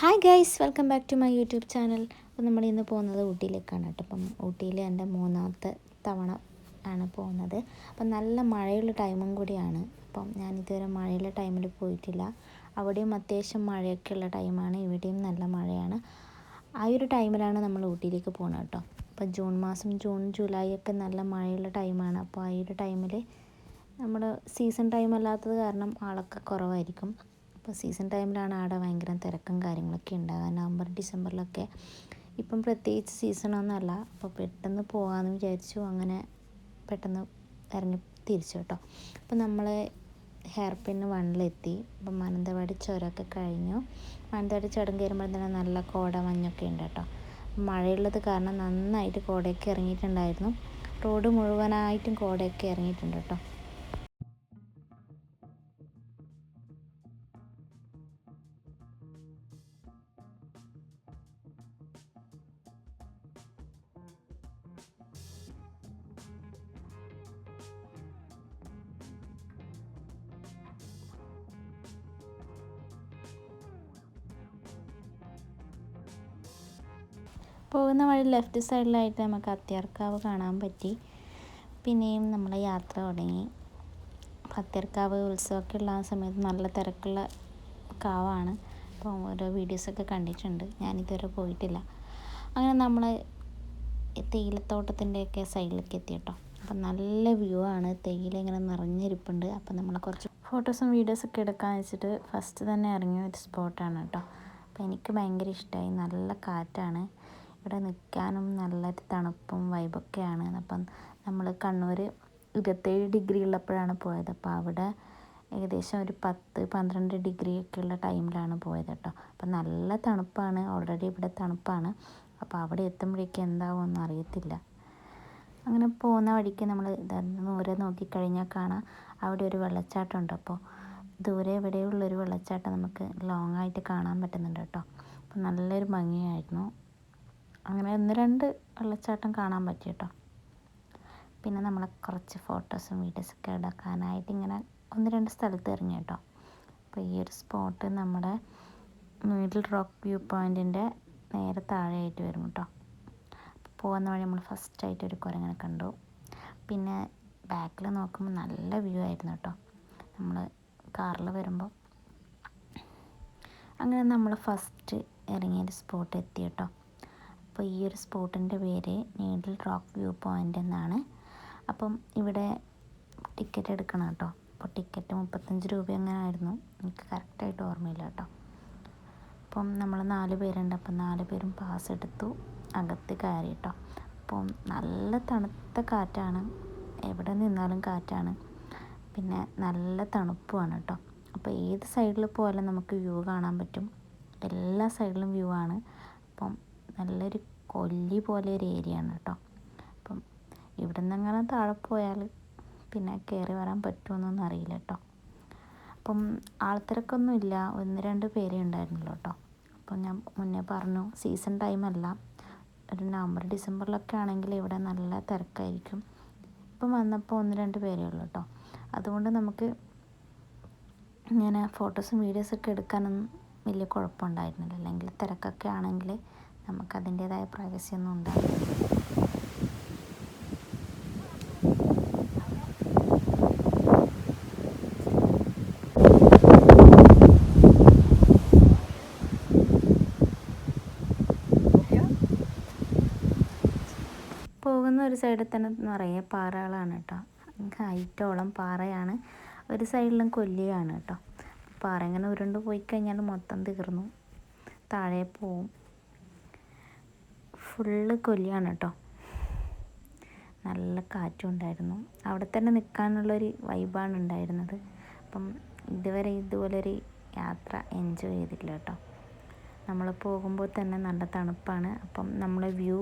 Hi guys welcome back to my YouTube channel അപ്പോൾ നമ്മൾ ഇന്ന് പോകുന്നത് ഊട്ടിയിലേക്കാണ് കേട്ടോ. അപ്പം ഊട്ടിയിൽ എന്റെ മൂന്നാമത്തെ തവണ ആണ് പോകുന്നത്. അപ്പം നല്ല മഴയുള്ള ടൈമും കൂടിയാണ്. അപ്പം ഞാൻ ഇതുവരെ മഴയുള്ള ടൈമിൽ പോയിട്ടില്ല. അവിടെയും അത്യാവശ്യം മഴയൊക്കെ ഉള്ള ടൈമാണ്. ഇവിടെയും നല്ല മഴയാണ്. ആ ഒരു ടൈമിലാണ് നമ്മൾ ഊട്ടിയിലേക്ക് പോകുന്നത് കേട്ടോ. അപ്പോൾ ജൂൺ മാസം ജൂൺ ജൂലൈ ഒക്കെ നല്ല മഴയുള്ള ടൈമാണ്. അപ്പോൾ ആ ഒരു ടൈമിൽ നമ്മൾ സീസൺ ടൈം അല്ലാത്തത് കാരണം ആളൊക്കെ കുറവായിരിക്കും. അപ്പോൾ സീസൺ ടൈമിലാണ് അവിടെ ഭയങ്കര തിരക്കും കാര്യങ്ങളൊക്കെ ഉണ്ടാകുക നവംബർ ഡിസംബറിലൊക്കെ ഇപ്പം പ്രത്യേകിച്ച് സീസണൊന്നുമല്ല. അപ്പോൾ പെട്ടെന്ന് പോകാമെന്ന് വിചാരിച്ചു അങ്ങനെ പെട്ടെന്ന് ഇറങ്ങി തിരിച്ചു കേട്ടോ. അപ്പോൾ നമ്മൾ ഹെയർ പിൻ വണ്ണിലെത്തി. അപ്പം മാനന്തവാടി ചുരമൊക്കെ കഴിഞ്ഞു. മാനന്തവാടി ചുരം കയറുമ്പോൾ തന്നെ നല്ല കോട മഞ്ഞൊക്കെ ഉണ്ട് കേട്ടോ. മഴയുള്ളത് കാരണം നന്നായിട്ട് കോടയൊക്കെ ഇറങ്ങിയിട്ടുണ്ടായിരുന്നു. റോഡ് മുഴുവനായിട്ടും കോടയൊക്കെ ഇറങ്ങിയിട്ടുണ്ട് കേട്ടോ. പോകുന്ന വഴി ലെഫ്റ്റ് സൈഡിലായിട്ട് നമുക്ക് അത്തിയർക്കാവ് കാണാൻ പറ്റി. പിന്നെയും നമ്മൾ യാത്ര തുടങ്ങി. അത്തിയർക്കാവ് ഉത്സവമൊക്കെ ഉള്ള ആ സമയത്ത് നല്ല തിരക്കുള്ള കാവാണ്. അപ്പോൾ ഓരോ വീഡിയോസൊക്കെ കണ്ടിട്ടുണ്ട്. ഞാനിതുവരെ പോയിട്ടില്ല. അങ്ങനെ നമ്മൾ തേയിലത്തോട്ടത്തിന്റെയൊക്കെ സൈഡിലേക്ക് എത്തി കേട്ടോ. അപ്പം നല്ല വ്യൂ ആണ്. തേയില ഇങ്ങനെ നിറഞ്ഞിരിപ്പുണ്ട്. അപ്പം നമ്മൾ കുറച്ച് ഫോട്ടോസും വീഡിയോസൊക്കെ എടുക്കാൻ വെച്ചിട്ട് ഫസ്റ്റ് തന്നെ ഇറങ്ങിയ ഒരു സ്പോട്ടാണ് കേട്ടോ. അപ്പോൾ എനിക്ക് ഭയങ്കര ഇഷ്ടമായി നല്ല കാറ്റാണ്. ഇവിടെ നിൽക്കാനും നല്ലൊരു തണുപ്പും വൈബൊക്കെയാണ് അപ്പം നമ്മൾ കണ്ണൂർ ഇരുപത്തേഴ് ഡിഗ്രി ഉള്ളപ്പോഴാണ് പോയത്. അപ്പോൾ അവിടെ ഏകദേശം ഒരു പത്ത് പന്ത്രണ്ട് ഡിഗ്രി ഒക്കെ ഉള്ള ടൈമിലാണ് പോയത് കേട്ടോ. അപ്പം നല്ല തണുപ്പാണ്. ഓൾറെഡി ഇവിടെ തണുപ്പാണ്. അപ്പോൾ അവിടെ എത്തുമ്പോഴേക്കും എന്താവുമെന്ന് അറിയത്തില്ല. അങ്ങനെ പോകുന്ന വഴിക്ക് നമ്മൾ ദൂരെ നോക്കിക്കഴിഞ്ഞാൽ കാണാം. അവിടെ ഒരു വെള്ളച്ചാട്ടമുണ്ട്. അപ്പോൾ ദൂരെ എവിടെയുള്ളൊരു വെള്ളച്ചാട്ടം നമുക്ക് ലോങ് ആയിട്ട് കാണാൻ പറ്റുന്നുണ്ട് കേട്ടോ. അപ്പോൾ നല്ലൊരു ഭംഗിയായിരുന്നു. അങ്ങനെ ഒന്ന് രണ്ട് വെള്ളച്ചാട്ടം കാണാൻ പറ്റി കേട്ടോ പിന്നെ നമ്മളെ കുറച്ച് ഫോട്ടോസും വീഡിയോസൊക്കെ എടുക്കാനായിട്ട് ഇങ്ങനെ ഒന്ന് രണ്ട് സ്ഥലത്ത് ഇറങ്ങി കേട്ടോ. അപ്പോൾ ഈ ഒരു സ്പോട്ട് നമ്മുടെ മിഡിൽ റോക്ക് വ്യൂ പോയിന്റിന്റെ നേരെ താഴെയായിട്ട് വരും കേട്ടോ. പോകുന്ന വഴി നമ്മൾ ഫസ്റ്റ് ആയിട്ട് ഒരു കുരങ്ങനെ കണ്ടു. പിന്നെ ബാക്കിൽ നോക്കുമ്പോൾ നല്ല വ്യൂ ആയിരുന്നു കേട്ടോ. നമ്മൾ കാറിൽ വരുമ്പോൾ അങ്ങനെ നമ്മൾ ഫസ്റ്റ് ഇറങ്ങിയൊരു സ്പോട്ട് എത്തി കേട്ടോ. അപ്പോൾ ഈ ഒരു സ്പോട്ടിന്റെ പേര് നീഡിൽ റോക്ക് വ്യൂ പോയിന്റ് എന്നാണ്. അപ്പം ഇവിടെ ടിക്കറ്റ് എടുക്കണം കേട്ടോ. അപ്പോൾ ടിക്കറ്റ് മുപ്പത്തഞ്ച് രൂപ അങ്ങനെ ആയിരുന്നു എനിക്ക് കറക്റ്റായിട്ട് ഓർമ്മയില്ല കേട്ടോ. അപ്പം നമ്മൾ നാല് പേരുണ്ട്. അപ്പം നാല് പേരും പാസ് എടുത്തു. അകത്ത് കയറി കേട്ടോ. അപ്പം നല്ല തണുത്ത കാറ്റാണ്. എവിടെ നിന്നാലും കാറ്റാണ്. പിന്നെ നല്ല തണുപ്പുമാണ് കേട്ടോ. അപ്പോൾ ഏത് സൈഡിൽ പോയാലും നമുക്ക് വ്യൂ കാണാൻ പറ്റും. എല്ലാ സൈഡിലും വ്യൂ ആണ്. അപ്പം നല്ലൊരു കൊല്ലി പോലെ ഒരു ഏരിയ ആണ് കേട്ടോ അപ്പം ഇവിടെ നിന്നെങ്ങനെ താഴെ പോയാൽ പിന്നെ കയറി വരാൻ പറ്റുമെന്നൊന്നും അറിയില്ല കേട്ടോ അപ്പം ആൾത്തിരക്കൊന്നും ഇല്ല. ഒന്ന് രണ്ട് പേരേ ഉണ്ടായിരുന്നുള്ളൂ കേട്ടോ അപ്പം ഞാൻ മുന്നേ പറഞ്ഞു സീസൺ ടൈം അല്ല. ഒരു നവംബർ ഡിസംബറിലൊക്കെ ആണെങ്കിൽ ഇവിടെ നല്ല തിരക്കായിരിക്കും. ഇപ്പം വന്നപ്പോൾ ഒന്ന് രണ്ട് പേരേ ഉള്ളൂ കേട്ടോ അതുകൊണ്ട് നമുക്ക് ഇങ്ങനെ ഫോട്ടോസും വീഡിയോസൊക്കെ എടുക്കാനൊന്നും വലിയ കുഴപ്പമുണ്ടായിരുന്നില്ല അല്ലെങ്കിൽ തിരക്കൊക്കെ ആണെങ്കിൽ നമുക്ക് അതിന്റേതായ പ്രൈവസി ഒന്നും ഉണ്ടാവില്ല. പോകുന്ന ഒരു സൈഡിൽ തന്നെ നിറയെ പാറകളാണ് കേട്ടോ. ഹൈറ്റോളം പാറയാണ്. ഒരു സൈഡിലും കൊല്ലിയാണ് കേട്ടോ. പാറ ഇങ്ങനെ ഉരുണ്ട് പോയി കഴിഞ്ഞാൽ മൊത്തം തീർന്നു. താഴെ പോവും. ഫുള്ള് കൊല്ലിയാണ് കേട്ടോ നല്ല കാറ്റും ഉണ്ടായിരുന്നു അവിടെ തന്നെ നിൽക്കാനുള്ളൊരു വൈബാണ് ഉണ്ടായിരുന്നത്. അപ്പം ഇതുവരെ ഇതുപോലൊരു യാത്ര എൻജോയ് ചെയ്തിട്ടില്ല കേട്ടോ നമ്മൾ പോകുമ്പോൾ തന്നെ നല്ല തണുപ്പാണ്. അപ്പം നമ്മൾ വ്യൂ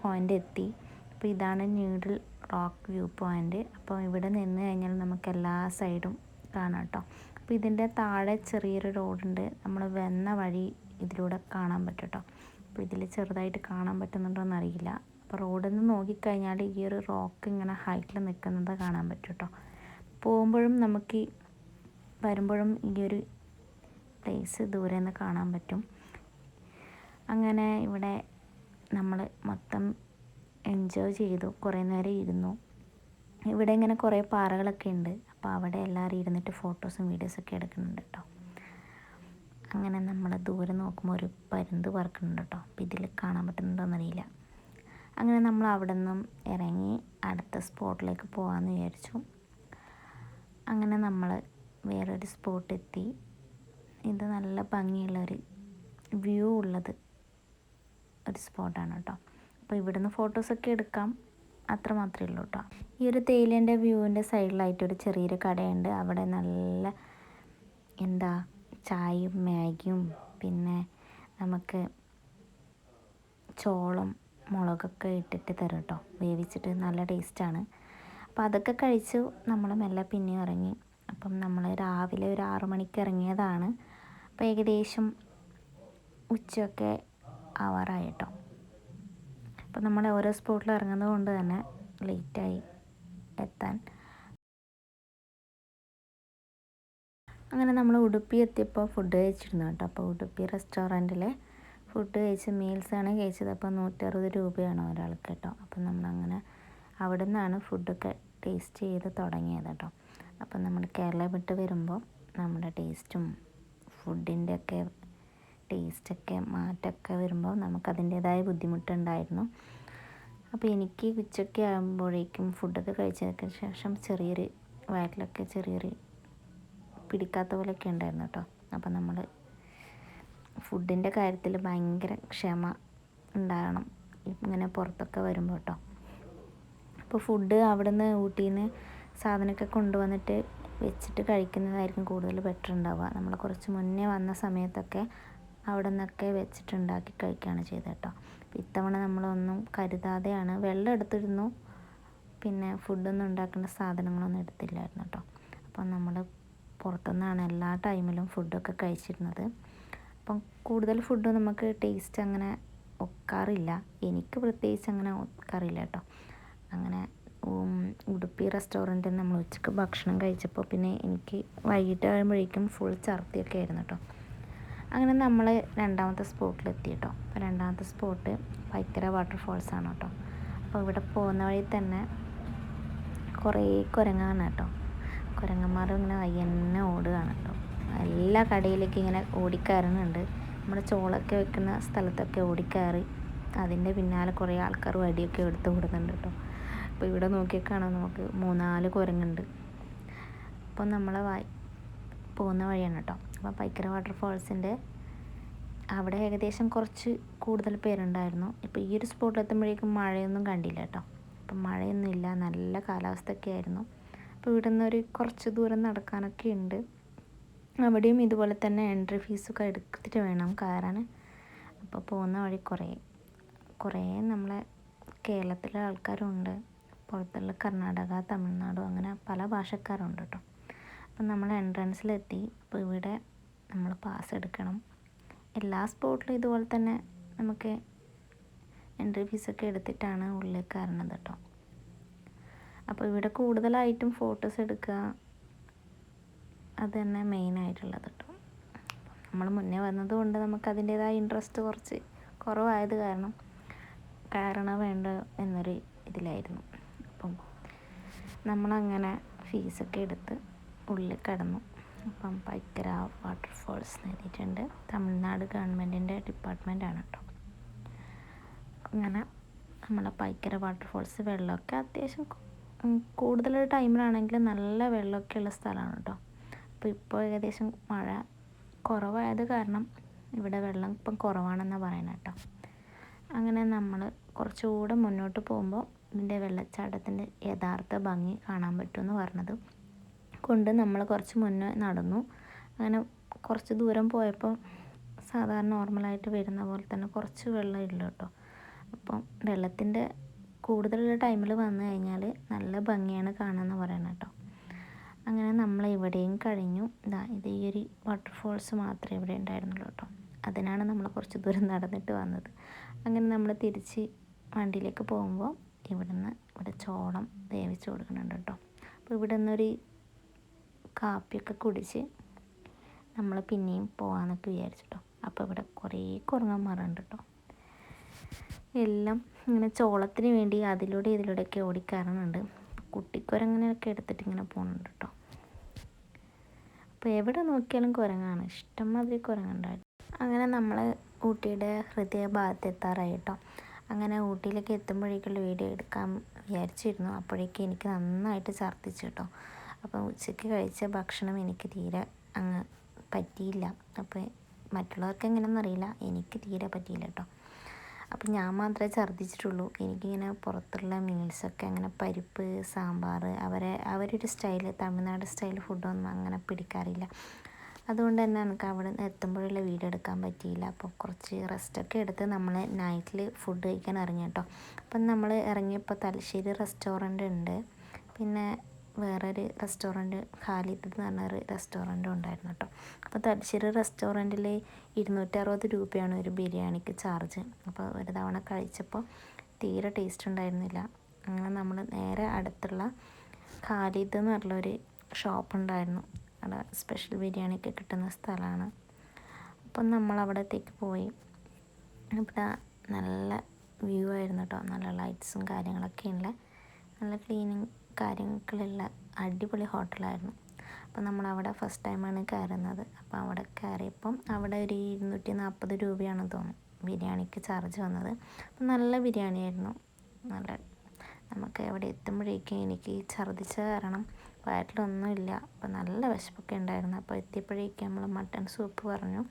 പോയിന്റ് എത്തി. അപ്പോൾ ഇതാണ് ന്യൂഡിൽ റോക്ക് വ്യൂ പോയിന്റ് അപ്പം ഇവിടെ നിന്ന് കഴിഞ്ഞാൽ നമുക്ക് എല്ലാ സൈഡും കാണാം കേട്ടോ അപ്പോൾ ഇതിന്റെ താഴെ ചെറിയൊരു റോഡുണ്ട് നമ്മൾ വന്ന വഴി ഇതിലൂടെ കാണാൻ പറ്റും കേട്ടോ അപ്പോൾ ഇതിൽ ചെറുതായിട്ട് കാണാൻ പറ്റുന്നുണ്ടോ അറിയില്ല അപ്പോൾ റോഡിൽ നിന്ന് നോക്കിക്കഴിഞ്ഞാൽ ഈ ഒരു റോക്ക് ഇങ്ങനെ ഹൈറ്റിൽ നിൽക്കുന്നത് കാണാൻ പറ്റും കേട്ടോ പോകുമ്പോഴും നമുക്ക് വരുമ്പോഴും ഈ ഒരു പ്ലേസ് ദൂരെ നിന്ന് കാണാൻ പറ്റും. അങ്ങനെ ഇവിടെ നമ്മൾ മൊത്തം എൻജോയ് ചെയ്തു. കുറേ നേരം ഇരുന്നു. ഇവിടെ ഇങ്ങനെ കുറേ പാറകളൊക്കെ ഉണ്ട്. അപ്പോൾ അവിടെ എല്ലാവരും ഇരുന്നിട്ട് ഫോട്ടോസും വീഡിയോസൊക്കെ എടുക്കുന്നുണ്ട് കേട്ടോ അങ്ങനെ നമ്മൾ ദൂരെ നോക്കുമ്പോൾ ഒരു പരുന്ത് പറക്കുന്നുണ്ട് കേട്ടോ. അപ്പോൾ ഇതിൽ കാണാൻ പറ്റുന്നുണ്ടോയെന്നറിയില്ല അങ്ങനെ നമ്മൾ അവിടെ നിന്നും ഇറങ്ങി അടുത്ത സ്പോട്ടിലേക്ക് പോകാമെന്ന് വിചാരിച്ചു. അങ്ങനെ നമ്മൾ വേറൊരു സ്പോട്ടെത്തി ഇത് നല്ല ഭംഗിയുള്ള ഒരു വ്യൂ ഉള്ളത് ഒരു സ്പോട്ടാണ് കേട്ടോ. അപ്പോൾ ഇവിടുന്ന് ഫോട്ടോസൊക്കെ എടുക്കാം. അത്ര മാത്രമേ ഉള്ളൂ കേട്ടോ. ഈ ഒരു തേയിലേന്റെ വ്യൂവിന്റെ സൈഡിലായിട്ടൊരു ചെറിയൊരു കടയുണ്ട്. അവിടെ നല്ല എന്താ ചായയും മാഗിയും പിന്നെ നമുക്ക് ചോളം മുളകൊക്കെ ഇട്ടിട്ട് തരും കേട്ടോ വേവിച്ചിട്ട് നല്ല ടേസ്റ്റാണ് അപ്പോൾ അതൊക്കെ കഴിച്ചു നമ്മൾ മെല്ലെ പിന്നെയും ഇറങ്ങി. അപ്പം നമ്മൾ രാവിലെ ഒരു ആറു മണിക്ക് ഇറങ്ങിയതാണ്. അപ്പോൾ ഏകദേശം ഉച്ചയൊക്കെ ആവാറായി കേട്ടോ അപ്പോൾ നമ്മൾ ഓരോ സ്പോട്ടിൽ ഇറങ്ങുന്നത് കൊണ്ട് തന്നെ ലേറ്റായി എത്താൻ. അങ്ങനെ നമ്മൾ ഉടുപ്പി എത്തിയപ്പോൾ ഫുഡ് കഴിച്ചിരുന്നു കേട്ടോ. അപ്പോൾ ഉടുപ്പി റെസ്റ്റോറന്റിലെ ഫുഡ് കഴിച്ച് മീൽസാണ് കഴിച്ചത്. അപ്പോൾ നൂറ്ററുപത് രൂപയാണ് ഒരാൾക്ക് കേട്ടോ. അപ്പം നമ്മളങ്ങനെ അവിടെ നിന്നാണ് ഫുഡൊക്കെ ടേസ്റ്റ് ചെയ്ത് തുടങ്ങിയത് കേട്ടോ. അപ്പം നമ്മൾ കേരള വിട്ട് വരുമ്പോൾ നമ്മുടെ ടേസ്റ്റും ഫുഡിന്റെ ഒക്കെ ടേസ്റ്റൊക്കെ മാറ്റമൊക്കെ വരുമ്പോൾ നമുക്കതിന്റേതായ ബുദ്ധിമുട്ടുണ്ടായിരുന്നു. അപ്പോൾ എനിക്ക് ഉച്ചയ്ക്ക് ആകുമ്പോഴേക്കും ഫുഡൊക്കെ കഴിച്ചതിന് ശേഷം ചെറിയൊരു വയറ്റിലൊക്കെ ചെറിയൊരു പിടിക്കാത്ത പോലെയൊക്കെ ഉണ്ടായിരുന്നു കേട്ടോ. അപ്പം നമ്മൾ ഫുഡിന്റെ കാര്യത്തിൽ ഭയങ്കര ക്ഷമ ഉണ്ടാകണം. ഇങ്ങനെ പുറത്തൊക്കെ വരുമ്പോൾ കേട്ടോ. അപ്പോൾ ഫുഡ് അവിടെ നിന്ന് ഊട്ടിയിൽ നിന്ന് സാധനമൊക്കെ കൊണ്ടുവന്നിട്ട് വെച്ചിട്ട് കഴിക്കുന്നതായിരിക്കും കൂടുതൽ ബെറ്റർ ഉണ്ടാവുക. നമ്മൾ കുറച്ച് മുന്നേ വന്ന സമയത്തൊക്കെ അവിടെ നിന്നൊക്കെ വെച്ചിട്ടുണ്ടാക്കി കഴിക്കുകയാണ് ചെയ്തത് കേട്ടോ. ഇത്തവണ നമ്മളൊന്നും കരുതാതെയാണ് വെള്ളം എടുത്തിരുന്നു. പിന്നെ ഫുഡൊന്നും ഉണ്ടാക്കേണ്ട സാധനങ്ങളൊന്നും എടുത്തില്ലായിരുന്നു കേട്ടോ. അപ്പം നമ്മൾ പുറത്തുനിന്നാണ് എല്ലാ ടൈമിലും ഫുഡൊക്കെ കഴിച്ചിരുന്നത്. അപ്പം കൂടുതൽ ഫുഡ് നമുക്ക് ടേസ്റ്റ് അങ്ങനെ ഒക്കാറില്ല. എനിക്ക് പ്രത്യേകിച്ച് അങ്ങനെ ഒക്കാറില്ല കേട്ടോ. അങ്ങനെ ഉടുപ്പി റെസ്റ്റോറന്റിൽ നമ്മൾ ഉച്ചയ്ക്ക് ഭക്ഷണം കഴിച്ചപ്പോൾ പിന്നെ എനിക്ക് വൈകിട്ട് ആകുമ്പോഴേക്കും ഫുൾ ഛർദിയൊക്കെ ആയിരുന്നു കേട്ടോ. അങ്ങനെ നമ്മൾ രണ്ടാമത്തെ സ്പോട്ടിലെത്തി കേട്ടോ. അപ്പോൾ രണ്ടാമത്തെ സ്പോട്ട് ഭയങ്കര വാട്ടർഫോൾസ് ആണ് കേട്ടോ. അപ്പോൾ ഇവിടെ പോകുന്ന വഴി തന്നെ കുറേ കുരങ്ങാണ് കേട്ടോ. കുരങ്ങന്മാർ ഇങ്ങനെ വയ്യന്നെ ഓടുകയാണ് എല്ലാ കടയിലേക്ക് ഇങ്ങനെ ഓടിക്കയറുന്നുണ്ട്. നമ്മുടെ ചോളൊക്കെ വെക്കുന്ന സ്ഥലത്തൊക്കെ ഓടിക്കയറി അതിന്റെ പിന്നാലെ കുറേ ആൾക്കാർ വടിയൊക്കെ എടുത്ത് കൊടുക്കുന്നുണ്ട് കേട്ടോ. അപ്പോൾ ഇവിടെ നോക്കിയാൽ കാണാം നമുക്ക് മൂന്നാൽ കുരങ്ങുണ്ട്. അപ്പോൾ നമ്മളെ വായി പോകുന്ന വഴിയാണ് കേട്ടോ. അപ്പോൾ പൈക്കര വാട്ടർഫോൾസിന്റെ അവിടെ ഏകദേശം കുറച്ച് കൂടുതൽ പേരുണ്ടായിരുന്നു. ഇപ്പോൾ ഈ ഒരു സ്പോട്ടിലെത്തുമ്പോഴേക്കും മഴയൊന്നും കണ്ടില്ല കേട്ടോ. അപ്പം മഴയൊന്നും ഇല്ല. നല്ല കാലാവസ്ഥയൊക്കെ ആയിരുന്നു. ഇവിടെ നിന്ന് ഒരു കുറച്ച് ദൂരം നടക്കാനൊക്കെ ഉണ്ട്. അവിടെയും ഇതുപോലെ തന്നെ എൻട്രി ഫീസൊക്കെ എടുത്തിട്ട് വേണം കയറാൻ. അപ്പോൾ പോകുന്ന വഴി കുറേ കുറേ നമ്മളെ കേരളത്തിലെ ആൾക്കാരുണ്ട്. പുറത്തുള്ള കർണാടക തമിഴ്നാട് അങ്ങനെ പല ഭാഷക്കാരുണ്ട് കേട്ടോ. അപ്പം നമ്മൾ എൻട്രൻസിലെത്തി അപ്പോൾ ഇവിടെ നമ്മൾ പാസ് എടുക്കണം. എല്ലാ സ്പോട്ടിലും ഇതുപോലെ തന്നെ നമുക്ക് എൻട്രി ഫീസൊക്കെ എടുത്തിട്ടാണ് ഉള്ളിൽ കയറണത് കേട്ടോ. അപ്പോൾ ഇവിടെ കൂടുതലായിട്ടും ഫോട്ടോസ് എടുക്കുക. അത് തന്നെ മെയിനായിട്ടുള്ളത് കേട്ടോ നമ്മൾ മുന്നേ വന്നത് കൊണ്ട് നമുക്ക് അതിന്റേതായ ഇൻട്രസ്റ്റ് കുറച്ച് കുറവായത് കാരണം കാരണം വേണ്ട എന്നൊരു ഇതിലായിരുന്നു. അപ്പം നമ്മളങ്ങനെ ഫീസൊക്കെ എടുത്ത് ഉള്ളിൽ കടന്നു. അപ്പം പൈക്കര വാട്ടർഫോൾസ് എഴുതിയിട്ടുണ്ട്. തമിഴ്നാട് ഗവൺമെന്റിന്റെ ഡിപ്പാർട്ട്മെന്റാണ് കേട്ടോ അങ്ങനെ നമ്മളെ പൈക്കര വാട്ടർഫോൾസ് വെള്ളമൊക്കെ അത്യാവശ്യം കൂടുതൽ ടൈമിലാണെങ്കിൽ നല്ല വെള്ളമൊക്കെ ഉള്ള സ്ഥലമാണ് കേട്ടോ അപ്പോൾ ഇപ്പോൾ ഏകദേശം മഴ കുറവായത് കാരണം ഇവിടെ വെള്ളം ഇപ്പം കുറവാണെന്നാണ് പറയുന്നത് കേട്ടോ. അങ്ങനെ നമ്മൾ കുറച്ചുകൂടെ മുന്നോട്ട് പോകുമ്പോൾ ഇതിന്റെ വെള്ളച്ചാട്ടത്തിന്റെ യഥാർത്ഥ ഭംഗി കാണാൻ പറ്റുമെന്ന് പറഞ്ഞത്. കൊണ്ട് നമ്മൾ കുറച്ച് മുന്നേ നടന്നു. അങ്ങനെ കുറച്ച് ദൂരം പോയപ്പോൾ സാധാരണ നോർമലായിട്ട് വരുന്ന പോലെ തന്നെ കുറച്ച് വെള്ളം ഇല്ല കേട്ടോ. അപ്പം വെള്ളത്തിന്റെ കൂടുതലുള്ള ടൈമിൽ വന്നു കഴിഞ്ഞാൽ നല്ല ഭംഗിയാണ് കാണാമെന്ന് പറയണം കേട്ടോ. അങ്ങനെ നമ്മൾ ഇവിടെയും കഴിഞ്ഞു. ഇതാ ഇത് ഈ ഒരു വാട്ടർഫോൾസ് മാത്രമേ ഇവിടെ ഉണ്ടായിരുന്നുള്ളൂ കേട്ടോ. അതിനാണ് നമ്മൾ കുറച്ച് ദൂരം നടന്നിട്ട് വന്നത്. അങ്ങനെ നമ്മൾ തിരിച്ച് വണ്ടിയിലേക്ക് പോകുമ്പോൾ ഇവിടുന്ന് ഇവിടെ ചോളം വേവിച്ച് കൊടുക്കുന്നുണ്ട് കേട്ടോ. അപ്പോൾ ഇവിടെ നിന്നൊരു കാപ്പിയൊക്കെ കുടിച്ച് നമ്മൾ പിന്നെയും പോകാമെന്നൊക്കെ വിചാരിച്ചു കേട്ടോ. അപ്പോൾ ഇവിടെ കുറേ കുരങ്ങന്മാരുണ്ട് കേട്ടോ. എല്ലാം ഇങ്ങനെ ചോളത്തിന് വേണ്ടി അതിലൂടെ ഇതിലൂടെയൊക്കെ ഓടിക്കയറുന്നുണ്ട് കുട്ടിക്കുരങ്ങനെയൊക്കെ എടുത്തിട്ട് ഇങ്ങനെ പോകുന്നുണ്ട് കേട്ടോ അപ്പോൾ എവിടെ നോക്കിയാലും കുരങ്ങാണ്. ഇഷ്ടംമാതിരി കുരങ്ങുണ്ടായിരുന്നു അങ്ങനെ നമ്മൾ ഊട്ടിയുടെ ഹൃദയഭാഗത്ത് എത്താറായി കേട്ടോ അങ്ങനെ ഊട്ടിയിലേക്ക് എത്തുമ്പോഴേക്കുള്ള വീഡിയോ എടുക്കാൻ വിചാരിച്ചിരുന്നു. അപ്പോഴേക്കും എനിക്ക് നന്നായിട്ട് ഛർദ്ദിച്ചു കേട്ടോ അപ്പോൾ ഉച്ചയ്ക്ക് കഴിച്ച ഭക്ഷണം എനിക്ക് തീരെ അങ്ങ് പറ്റിയില്ല. അപ്പോൾ മറ്റുള്ളവർക്ക് എങ്ങനെയെന്നറിയില്ല. എനിക്ക് തീരെ പറ്റിയില്ല കേട്ടോ അപ്പം ഞാൻ മാത്രമേ ഛർദ്ദിച്ചിട്ടുള്ളൂ. എനിക്കിങ്ങനെ പുറത്തുള്ള മീൽസൊക്കെ അങ്ങനെ പരിപ്പ് സാമ്പാർ അവരെ അവരൊരു സ്റ്റൈൽ തമിഴ്നാട് സ്റ്റൈൽ ഫുഡൊന്നും അങ്ങനെ പിടിക്കാറില്ല. അതുകൊണ്ട് തന്നെ എനിക്ക് അവിടെ നിന്ന് എത്തുമ്പോഴുള്ള വീഡിയോ എടുക്കാൻ പറ്റിയില്ല. അപ്പോൾ കുറച്ച് റെസ്റ്റൊക്കെ എടുത്ത് നമ്മൾ നൈറ്റിൽ ഫുഡ് കഴിക്കാൻ ഇറങ്ങി കേട്ടോ. അപ്പം നമ്മൾ ഇറങ്ങിയപ്പോൾ തലശ്ശേരി റെസ്റ്റോറന്റ് ഉണ്ട്. പിന്നെ വേറൊരു റെസ്റ്റോറന്റ് ഖാലിദ് എന്ന് പറഞ്ഞൊരു റെസ്റ്റോറന്റും ഉണ്ടായിരുന്നു കേട്ടോ. അപ്പോൾ തലശ്ശേരി റെസ്റ്റോറന്റിൽ ഇരുന്നൂറ്ററുപത് രൂപയാണ് ഒരു ബിരിയാണിക്ക് ചാർജ്. അപ്പോൾ ഒരു തവണ കഴിച്ചപ്പോൾ തീരെ ടേസ്റ്റ് ഉണ്ടായിരുന്നില്ല. അങ്ങനെ നമ്മൾ നേരെ അടുത്തുള്ള ഖാലിദ് എന്ന് പറഞ്ഞൊരു ഷോപ്പ് ഉണ്ടായിരുന്നു അവിടെ സ്പെഷ്യൽ ബിരിയാണിയൊക്കെ കിട്ടുന്ന സ്ഥലമാണ്. അപ്പം നമ്മൾ അവിടത്തേക്ക് പോയി. ഇവിടെ നല്ല വ്യൂ ആയിരുന്നു കേട്ടോ. നല്ല ലൈറ്റ്സും കാര്യങ്ങളൊക്കെ ഉള്ള. നല്ല ക്ലീനിങ് കാര്യങ്ങൾക്കുള്ള അടിപൊളി ഹോട്ടലായിരുന്നു. അപ്പോൾ നമ്മളവിടെ ഫസ്റ്റ് ടൈമാണ് കയറുന്നത്. അപ്പോൾ അവിടെ കയറിയപ്പം അവിടെ ഒരു ഇരുന്നൂറ്റി നാൽപ്പത് രൂപയാണ് തോന്നുന്നു ബിരിയാണിക്ക് ചാർജ് വന്നത്. അപ്പം നല്ല ബിരിയാണി ആയിരുന്നു നല്ല നമുക്ക് എവിടെ എത്തുമ്പോഴേക്കും എനിക്ക് ഛർദ്ദിച്ച കാരണം വയറ്റിലൊന്നുമില്ല. അപ്പം നല്ല വിശപ്പൊക്കെ ഉണ്ടായിരുന്നു. അപ്പോൾ എത്തിയപ്പോഴേക്കും നമ്മൾ മട്ടൺ സൂപ്പ് പറഞ്ഞു.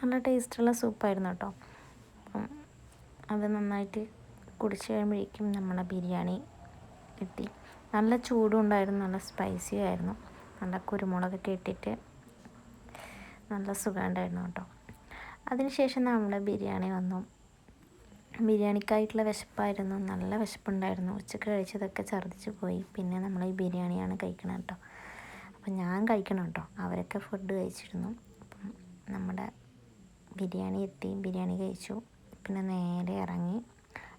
നല്ല ടേസ്റ്റുള്ള സൂപ്പായിരുന്നു കേട്ടോ. അപ്പം അത് നന്നായിട്ട് കുടിച്ച് കഴിയുമ്പോഴേക്കും നമ്മുടെ ബിരിയാണി കിട്ടി നല്ല ചൂടും ഉണ്ടായിരുന്നു നല്ല സ്പൈസി ആയിരുന്നു. നല്ല കുരുമുളകൊക്കെ ഇട്ടിട്ട് നല്ല സുഖമുണ്ടായിരുന്നു കേട്ടോ. അതിനുശേഷം നമ്മുടെ ബിരിയാണി വന്നു. ബിരിയാണിക്കായിട്ടുള്ള വിശപ്പായിരുന്നു നല്ല വിശപ്പുണ്ടായിരുന്നു. ഉച്ചയ്ക്ക് കഴിച്ചതൊക്കെ ഛർദ്ദിച്ച് പോയി. പിന്നെ നമ്മൾ ഈ ബിരിയാണിയാണ് കഴിക്കണം കേട്ടോ. അപ്പം ഞാൻ കഴിക്കണം കേട്ടോ. അവരൊക്കെ ഫുഡ് കഴിച്ചിരുന്നു. അപ്പം നമ്മുടെ ബിരിയാണി എത്തി. ബിരിയാണി കഴിച്ചു. പിന്നെ നേരെ ഇറങ്ങി.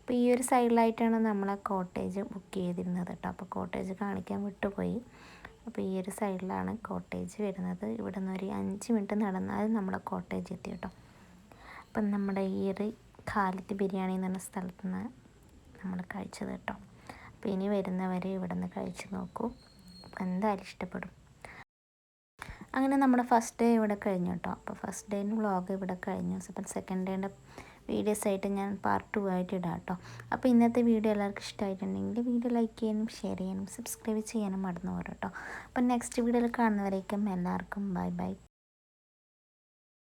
അപ്പോൾ ഈ ഒരു സൈഡിലായിട്ടാണ് നമ്മൾ ആ കോട്ടേജ് ബുക്ക് ചെയ്തിരുന്നത് കേട്ടോ അപ്പോൾ കോട്ടേജ് കാണിക്കാൻ വിട്ടുപോയി. അപ്പോൾ ഈ ഒരു സൈഡിലാണ് കോട്ടേജ് വരുന്നത്. ഇവിടെ നിന്ന് ഒരു അഞ്ച് മിനിറ്റ് നടന്നാൽ നമ്മളെ കോട്ടേജ് എത്തി കേട്ടോ അപ്പം നമ്മുടെ ഈ ഒരു ഖാലിദ് ബിരിയാണി എന്ന് പറഞ്ഞ സ്ഥലത്ത് നിന്ന് നമ്മൾ കഴിച്ചത് കേട്ടോ അപ്പോൾ ഇനി വരുന്നവർ ഇവിടെ നിന്ന് കഴിച്ച് നോക്കൂ. എന്തായാലും ഇഷ്ടപ്പെടും. അങ്ങനെ നമ്മുടെ ഫസ്റ്റ് ഡേ ഇവിടെ കഴിഞ്ഞു കേട്ടോ അപ്പോൾ ഫസ്റ്റ് ഡേന്റെ വ്ളോഗ് ഇവിടെ കഴിഞ്ഞു. അപ്പം സെക്കൻഡ് ഡേന്റെ വീഡിയോസ് ആയിട്ട് ഞാൻ പാർട്ട് ടു ആയിട്ട് ഇടാം കേട്ടോ. അപ്പോൾ ഇന്നത്തെ വീഡിയോ എല്ലാവർക്കും ഇഷ്ടമായിട്ടുണ്ടെങ്കിൽ വീഡിയോ ലൈക്ക് ചെയ്യാനും ഷെയർ ചെയ്യാനും സബ്സ്ക്രൈബ് ചെയ്യാനും മറന്നു കേട്ടോ. അപ്പോൾ നെക്സ്റ്റ് വീഡിയോയിൽ കാണുന്നവരേക്കും എല്ലാവർക്കും ബൈ ബൈ